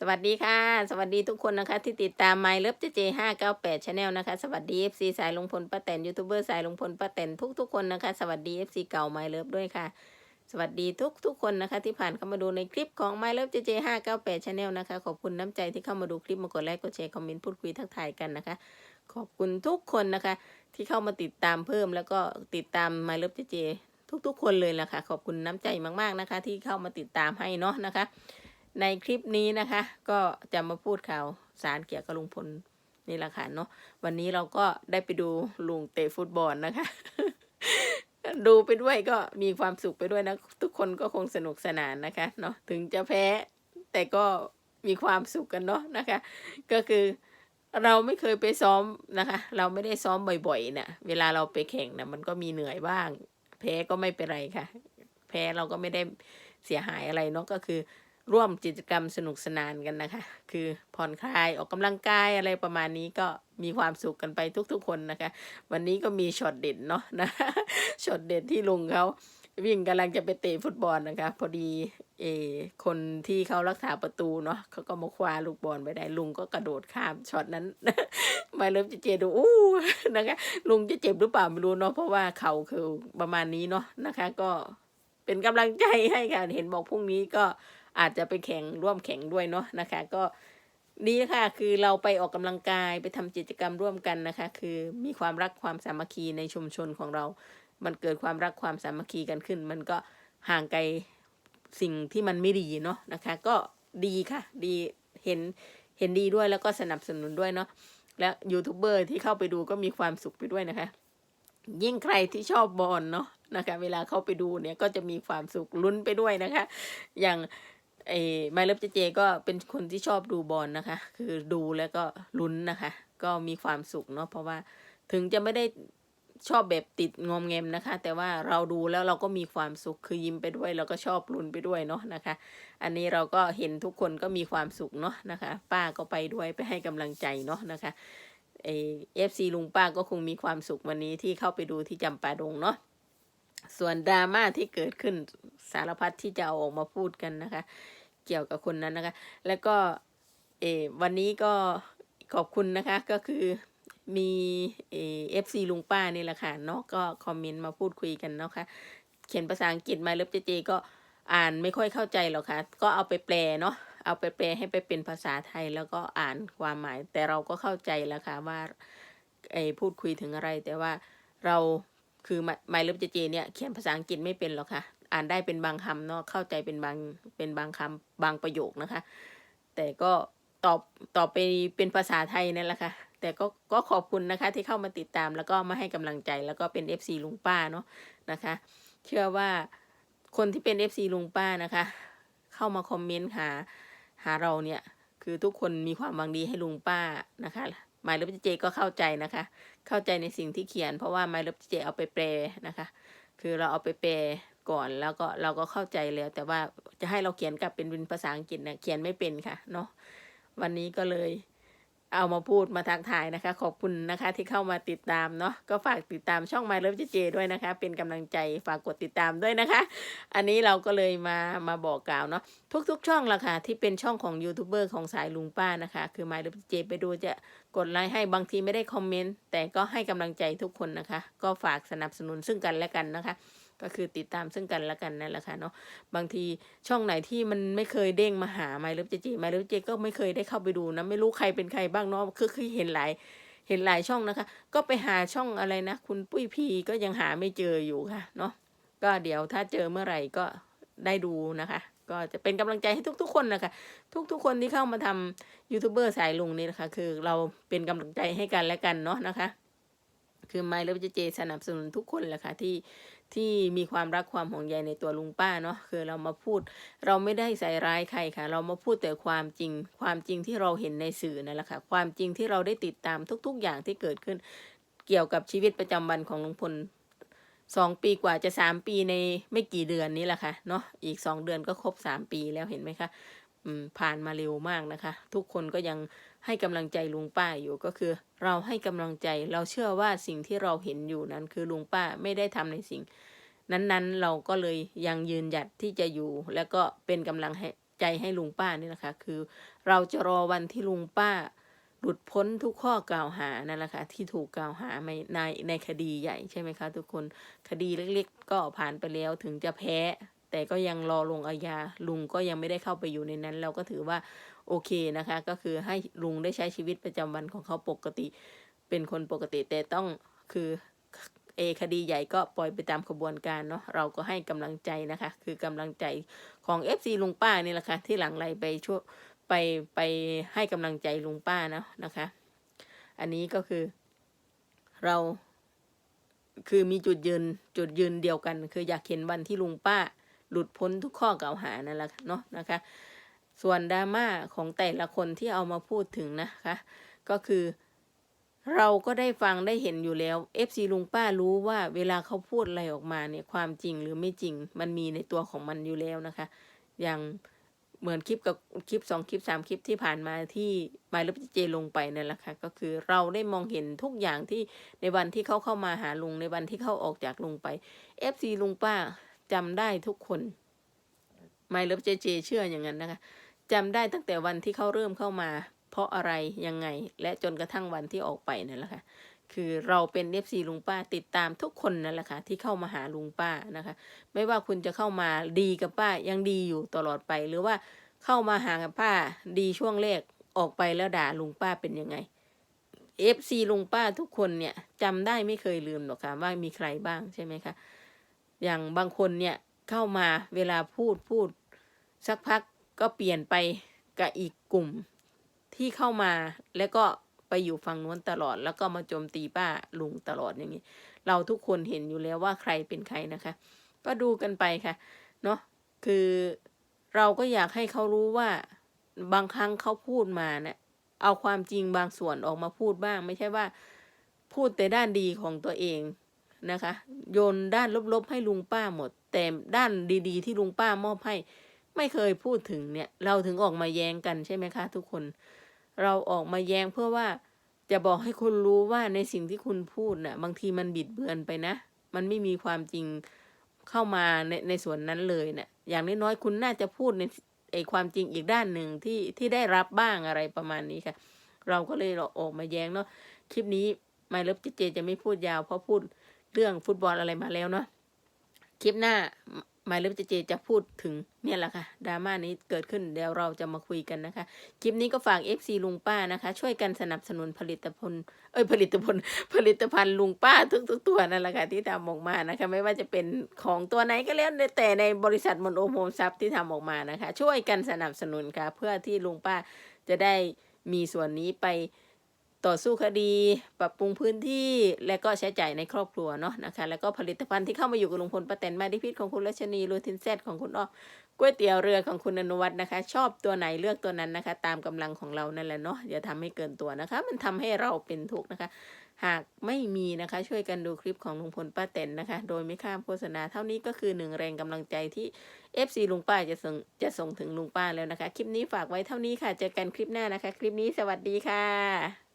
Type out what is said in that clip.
สวัสดีค่ะ สวัสดีทุกคนนะคะที่ติดตาม My Love เจเจห้าเก้าแปดชาแนลนะคะ สวัสดี FC สายลุงพลป้าแตนยูทูบเบอร์สายลุงพลป้าแตนทุกทุกคนนะคะสวัสดี FC เก่า My Love ด้วยค่ะ สวัสดีทุกทุกคนนะคะที่ผ่านเข้ามาดูในคลิปของ My Love เจเจห้าเก้าแปดชาแนลนะคะ ขอบคุณน้ำใจที่เข้ามาดูคลิปมากดไลค์กดแชร์คอมเมนต์พูดคุยทักทายกันนะคะ ขอบคุณทุกคนนะคะ ที่เข้ามาติดตามเพิ่มแล้วก็ติดตาม My Love เจเจทุกๆ คนเลยละค่ะ ขอบคุณน้ำใจมากๆนะคะ ที่เข้ามาติดตามให้เนาะนะคะ ในคลิปนี้นะคะ ก็จะมาพูดข่าวสารเกี่ยวกับลุงพลนี่แหละค่ะเนาะวันนี้เราก็ได้ไปดูลุงเตะฟุตบอลนะคะ ดูไปด้วยก็มีความสุขไปด้วยนะ ทุกคนก็คงสนุกสนานนะคะเนาะถึงจะแพ้แต่ก็มีความสุขกันเนาะนะคะ ก็คือเราไม่เคยไปซ้อมนะคะ เราไม่ได้ซ้อมบ่อยๆเนะ่ะเวลาเราไปแข่งนะมันก็มีเหนื่อยบ้าง แพ้ก็ไม่เป็นไรค่ะ แพ้เราก็ไม่ได้เสียหายอะไรเนาะก็คือ ร่วมกิจกรรมสนุกสนานกันนะคะ คือผ่อนคลายออกกำลังกายอะไรประมาณนี้ก็มีความสุขกันไปทุกๆคนนะคะ วันนี้ก็มีช็อตเด่นเนาะนะช็อตเด่นที่ลุงเขาวิ่งกำลังจะไปเตะฟุตบอลนะคะ พอดีเอคนที่เขารักษาประตูเนาะเขาก็มาคว้าลูกบอลไปได้ลุงก็กระโดดข้ามช็อตนั้นมาเริ่มจะเจดูอู้นะคะลุงจะเจ็บหรือเปล่าไม่รู้เนาะเพราะว่าเขาคือประมาณนี้เนาะนะคะ ก็เป็นกำลังใจให้ค่ะเห็นบอกพรุ่งนี้ก็ อาจจะไปแข่งร่วมแข่งด้วยเนาะนะคะ ก็ดีค่ะคือเราไปออกกำลังกายไปทำกิจกรรมร่วมกันนะคะ คือมีความรักความสามัคคีในชุมชนของเรา มันเกิดความรักความสามัคคีกันขึ้น มันก็ห่างไกลสิ่งที่มันไม่ดีเนาะนะคะ ก็ดีค่ะ ดีเห็นเห็นดีด้วยแล้วก็สนับสนุนด้วยเนาะและยูทูบเบอร์ที่เข้าไปดูก็มีความสุขไปด้วยนะคะ ยิ่งใครที่ชอบบอลเนาะนะคะ เวลาเข้าไปดูเนี่ยก็จะมีความสุขลุ้นไปด้วยนะคะ อย่าง ไอ้ไมล์เลิฟเจเจก็เป็นคนที่ชอบดูบอลนะคะ คือดูแล้วก็ลุ้นนะคะ ก็มีความสุขเนาะเพราะว่าถึงจะไม่ได้ชอบแบบติดงอมแงมนะคะ แต่ว่าเราดูแล้วเราก็มีความสุขคือยิ้มไปด้วยแล้วก็ชอบลุ้นไปด้วยเนาะนะคะ อันนี้เราก็เห็นทุกคนก็มีความสุขเนาะนะคะ ป้าก็ไปด้วยไปให้กำลังใจเนาะนะคะเอฟซีลุงป้าก็คงมีความสุขวันนี้ที่เข้าไปดูที่จำปาดงเนาะ ส่วนดราม่าที่เกิดขึ้นสารพัดที่จะเอาออกมาพูดกันนะคะ เกี่ยวกับคนนั้นนะคะ แล้วก็เอวันนี้ก็ขอบคุณนะคะก็คือมีเอฟซีลุงป้านี่แหละค่ะเนาะก็คอมเมนต์มาพูดคุยกันเนาะค่ะเขียนภาษาอังกฤษมาเล็บเจเจก็อ่านไม่ค่อยเข้าใจหรอกค่ะก็เอาไปแปลเนาะเอาไปแปลให้ไปเป็นภาษาไทยแล้วก็อ่านความหมาย แต่เราก็เข้าใจแล้วค่ะว่าไอ้พูดคุยถึงอะไร แต่ว่าเรา คือไมเล็บเจเจเนี่ยเขียนภาษาอังกฤษไม่เป็นหรอกค่ะ อ่านได้เป็นบางคำเนาะเข้าใจเป็นบางเป็นบางคำบางประโยคนะคะ แต่ก็ตอบตอบไปเป็นภาษาไทยนั่นแหละค่ะ แต่ก็ก็ขอบคุณนะคะที่เข้ามาติดตามแล้วก็มาให้กำลังใจแล้วก็เป็น FC ลุงป้าเนาะนะคะ เชื่อว่าคนที่เป็น FC ลุงป้านะคะ เข้ามาคอมเมนต์หาหาเราเนี่ย คือทุกคนมีความหวังดีให้ลุงป้านะคะ หมายเลขเจก็เข้าใจนะคะ เข้าใจในสิ่งที่เขียน เพราะว่าหมายเลขเจเอาไปแปลนะคะ คือเราเอาไปแปลก่อนแล้วก็เราก็เข้าใจแล้ว แต่ว่าจะให้เราเขียนกลับเป็นเป็นภาษาอังกฤษเนี่ยเขียนไม่เป็นค่ะเนาะวันนี้ก็เลย เอามาพูดมาทักทายนะคะ ขอบคุณนะคะที่เข้ามาติดตามเนาะก็ฝากติดตามช่อง My Love เจด้วยนะคะ เป็นกำลังใจฝากกดติดตามด้วยนะคะ อันนี้เราก็เลยมามาบอกกล่าวเนาะทุกๆ ช่องละค่ะที่เป็นช่องของยูทูบเบอร์ของสายลุงป้านะคะ คือ My Love เจไปดูจะกดไลค์ให้บางทีไม่ได้คอมเมนต์แต่ก็ให้กำลังใจทุกคนนะคะ ก็ฝากสนับสนุนซึ่งกันและกันนะคะ ก็คือติดตามซึ่งกันและกันนั่นแหละค่ะเนาะบางทีช่องไหนที่มันไม่เคยเด้งมาหาไมล์ลิฟเจเจไมล์ลิฟเจก็ไม่เคยได้เข้าไปดูนะไม่รู้ใครเป็นใครบ้างเนาะคือคือเห็นหลายเห็นหลายช่องนะคะ ก็ไปหาช่องอะไรนะ คุณปุ้ยพีก็ยังหาไม่เจออยู่ค่ะเนาะก็เดี๋ยวถ้าเจอเมื่อไหร่ก็ได้ดูนะคะ ก็จะเป็นกำลังใจให้ทุก ๆ คนนะคะ ทุกๆ คนที่เข้ามาทำยูทูบเบอร์สายลุงนี่นะคะ คือเราเป็นกำลังใจให้กันและกันเนาะนะคะ คือไมล์ลิฟเจเจสนับสนุนทุกคนแหละค่ะที่ ที่มีความรักความห่วงใยในตัวลุงป้าเนาะคือเรามาพูด เราไม่ได้ใส่ร้ายใครค่ะ เรามาพูดแต่ความจริง ความจริงที่เราเห็นในสื่อนั่นแหละค่ะ ความจริงที่เราได้ติดตามทุก ๆ อย่างที่เกิดขึ้น เกี่ยวกับชีวิตประจำวันของลุงพลสองปีกว่าจะสามปีในไม่กี่เดือนนี้แหละค่ะเนาะอีกสองเดือนก็ครบสามปีแล้วเห็นไหมคะผ่านมาเร็วมากนะคะ ทุกคนก็ยัง ให้กำลังใจลุงป้าอยู่ก็คือ เราให้กำลังใจเราเชื่อว่าสิ่งที่เราเห็นอยู่นั้น คือลุงป้าไม่ได้ทำในสิ่ง นั้นๆเราก็เลยยังยืนหยัดที่จะอยู่ แล้วก็เป็นกำลังใใจให้ลุงป้านี่นะคะ คือ เราจะรอวันที่ลุงป้า หลุดพ้นทุกข้อกล่าวหานั่นแหละค่ะที่ถูกกล่าวหาในในในคดีใหญ่ใช่ไหมคะ ทุกคนคดีเล็กๆ ก็ผ่านไปแล้วถึงจะแพ้แต่ก็ยังรอลงอาญาลุงก็ยังไม่ได้เข้าไปอยู่ในนั้น เราก็ถือว่า โอเคนะคะ ก็คือให้ลุงได้ใช้ชีวิตประจำวันของเขาปกติ เป็นคนปกติแต่ต้องคือเอคดีใหญ่ก็ปล่อยไปตามขบวนการเนาะเราก็ให้กำลังใจนะคะ คือกำลังใจของ FC ลุงป้านี่แหละค่ะที่หลังไหลไปช่วยไปไปให้กำลังใจลุงป้านะนะคะ อันนี้ก็คือเราคือมีจุดยืนจุดยืนเดียวกัน คืออยากเห็นวันที่ลุงป้า หลุดพ้นทุกข้อกล่าวหานั่นแหละเนาะนะคะ ส่วนดราม่าของแต่ละคนที่เอามาพูดถึงนะคะ ก็คือ เราก็ได้ฟังได้เห็นอยู่แล้ว FC ลุงป้ารู้ว่าเวลาเขาพูดอะไรออกมาเนี่ยความจริงหรือไม่จริง มันมีในตัวของมันอยู่แล้วนะคะ อย่างเหมือนคลิปกับคลิปสองคลิปสามคลิปที่ผ่านมาที่มายลบเจลงไปนั่นแหละค่ะก็คือเราได้มองเห็นทุกอย่างที่ในวันที่เขาเข้ามาหาลุงในวันที่เขาออกจากลุงไป FC ลุงป้าจำได้ทุกคนมายลบเจเจเชื่ออย่างนั้นนะคะ จำได้ตั้งแต่วันที่เขาเริ่มเข้ามา เพราะอะไรยังไง และจนกระทั่งวันที่ออกไปนั่นแหละค่ะคือเราเป็นเอฟซีลุงป้าติดตามทุกคนนั่นแหละค่ะที่เข้ามาหาลุงป้านะคะ ไม่ว่าคุณจะเข้ามาดีกับป้ายังดีอยู่ตลอดไป หรือว่าเข้ามาหากับป้าดีช่วงแรกออกไปแล้วด่าลุงป้าเป็นยังไงเอฟซีลุงป้าทุกคนเนี่ยจำได้ไม่เคยลืมหรอกค่ะว่ามีใครบ้างใช่ไหมคะอย่างบางคนเนี่ยเข้ามาเวลาพูดพูด สักพัก ก็เปลี่ยนไปกับอีกกลุ่มที่เข้ามาแล้วก็ไปอยู่ฝั่งนู้นตลอด แล้วก็มาโจมตีป้าลุงตลอดอย่างนี้ เราทุกคนเห็นอยู่แล้วว่าใครเป็นใครนะคะ ก็ดูกันไปค่ะเนาะคือเราก็อยากให้เขารู้ว่าบางครั้งเขาพูดมาเนะี่ยเอาความจริงบางส่วนออกมาพูดบ้าง ไม่ใช่ว่าพูดแต่ด้านดีของตัวเองนะคะ โยนด้านลบๆให้ลุงป้าหมด แต่ด้านดีๆ ที่ลุงป้ามอบให้ ไม่เคยพูดถึงเนี่ย เราถึงออกมาแย้งกันใช่ไหมคะ ทุกคน เราออกมาแย้งเพื่อว่าจะบอกให้คุณรู้ว่าในสิ่งที่คุณพูดน่ะ บางทีมันบิดเบือนไปนะ มันไม่มีความจริงเข้ามาในในส่วนนั้นเลยเนะี่ยอย่างน้อยๆคุณน่าจะพูดในไอความจริงอีกด้านหนึ่งที่ที่ได้รับบ้างอะไรประมาณนี้ค่ะ เราก็เลยเราออกมาแย้งเนาะคลิปนี้ไม่เลิฟเจจะไม่พูดยาวเพราะพูดเรื่องฟุตบอลอะไรมาแล้วเนาะคลิปหน้า มาเลิฟเจเจจะพูดถึงเนี่ยแหละค่ะดราม่านี้เกิดขึ้นเดี๋ยวเราจะมาคุยกันนะคะ คลิปนี้ก็ฝาก FC ลุงป้านะคะ ช่วยกันสนับสนุนผลิตภัณฑ์เอ้ยผลิตภัณฑ์ผลิตภัณฑ์ลุงป้าทุกๆตัวนั่นแหละค่ะที่ทำออกมานะคะ ไม่ว่าจะเป็นของตัวไหนก็แล้วแต่ในบริษัทมนโอมโฮมซับที่ทำออกมานะคะ ช่วยกันสนับสนุนค่ะ เพื่อที่ลุงป้าจะได้มีส่วนนี้ไป ต่อสู้คดี ปรับปรุงพื้นที่ และก็ใช้จ่ายในครอบครัวเนาะนะคะ แล้วก็ผลิตภัณฑ์ที่เข้ามาอยู่กับลุงพลป้าแตนมาดิพิษของคุณรัชนีโรทินเซตของคุณอ้อก๋วยเตี๋ยวเรือของคุณอนุวัฒน์นะคะ ชอบตัวไหนเลือกตัวนั้นนะคะ ตามกำลังของเรานั่นแหละเนาะอย่าทำให้เกินตัวนะคะ มันทำให้เราเป็นทุกข์นะคะ หากไม่มีนะคะ ช่วยกันดูคลิปของลุงพลป้าแตนนะคะ โดยไม่ข้ามโฆษณาเท่านี้ก็คือหนึ่งแรงกำลังใจที่ FC ลุงป้าจะส่งจะส่งถึงลุงป้าแล้วนะคะ คลิปนี้ฝากไว้เท่านี้ค่ะ เจอกันคลิปหน้านะคะ คลิปนี้สวัสดีค่ะ